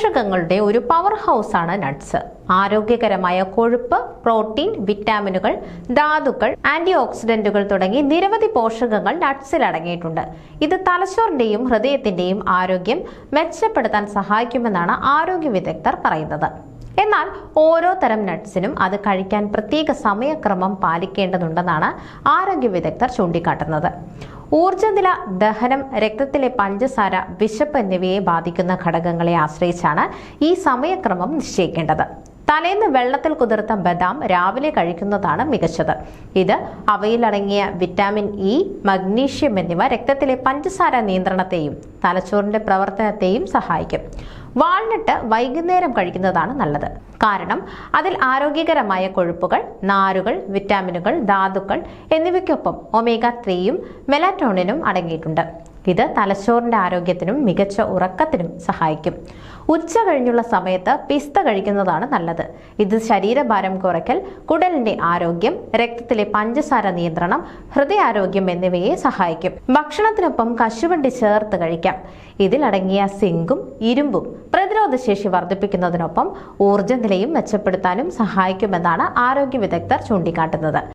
പോഷകങ്ങളുടെ ഒരു power house ആണ് nuts ആരോഗ്യകരമായ കൊഴുപ്പ് പ്രോട്ടീൻ വിറ്റാമിനുകൾ ധാതുക്കൾ ആന്റി ഓക്സിഡന്റുകൾ തുടങ്ങി നിരവധി പോഷകങ്ങൾ നട്ട്സിൽ അടങ്ങിയിട്ടുണ്ട്. ഇത് തലച്ചോറിന്റെയും ഹൃദയത്തിന്റെയും ആരോഗ്യം മെച്ചപ്പെടുത്താൻ സഹായിക്കുമെന്നാണ് ആരോഗ്യ വിദഗ്ധർ പറയുന്നത്. എന്നാൽ ഓരോ തരം നട്ട്സിനും അത് കഴിക്കാൻ പ്രത്യേക സമയക്രമം പാലിക്കേണ്ടതുണ്ടെന്നാണ് ആരോഗ്യ വിദഗ്ധർ ചൂണ്ടിക്കാട്ടുന്നത്. ഊർജനില ദഹനം രക്തത്തിലെ പഞ്ചസാര വിശപ്പ് എന്നിവയെ ബാധിക്കുന്ന ഘടകങ്ങളെ ആശ്രയിച്ചാണ് ഈ സമയക്രമം നിശ്ചയിക്കേണ്ടത്. തലേന്ന് വെള്ളത്തിൽ കുതിർത്ത ബദാം രാവിലെ കഴിക്കുന്നതാണ് മികച്ചത്. ഇത് അവയിലടങ്ങിയ വിറ്റാമിൻ ഇ മഗ്നീഷ്യം എന്നിവ രക്തത്തിലെ പഞ്ചസാര നിയന്ത്രണത്തെയും തലച്ചോറിന്റെ പ്രവർത്തനത്തെയും സഹായിക്കും. വാൾനട്ട് വൈകുന്നേരം കഴിക്കുന്നതാണ് നല്ലത്. കാരണം അതിൽ ആരോഗ്യകരമായ കൊഴുപ്പുകൾ നാരുകൾ വിറ്റാമിനുകൾ ധാതുക്കൾ എന്നിവയ്ക്കൊപ്പം ഒമേഗ ത്രീയും മെലാറ്റോണിനും അടങ്ങിയിട്ടുണ്ട്. ഇത് തലച്ചോറിന്റെ ആരോഗ്യത്തിനും മികച്ച ഉറക്കത്തിനും സഹായിക്കും. ഉച്ച കഴിഞ്ഞുള്ള സമയത്ത് പിസ്ത കഴിക്കുന്നതാണ് നല്ലത്. ഇത് ശരീരഭാരം കുറയ്ക്കൽ കുടലിന്റെ ആരോഗ്യം രക്തത്തിലെ പഞ്ചസാര നിയന്ത്രണം ഹൃദയാരോഗ്യം എന്നിവയെ സഹായിക്കും. ഭക്ഷണത്തിനൊപ്പം കശുവണ്ടി ചേർത്ത് കഴിക്കാം. ഇതിലടങ്ങിയ സിങ്കും ഇരുമ്പും പ്രതിരോധശേഷി വർദ്ധിപ്പിക്കുന്നതിനൊപ്പം ഊർജ നിലയും മെച്ചപ്പെടുത്താനും സഹായിക്കുമെന്നാണ് ആരോഗ്യ വിദഗ്ധർ ചൂണ്ടിക്കാട്ടുന്നത്.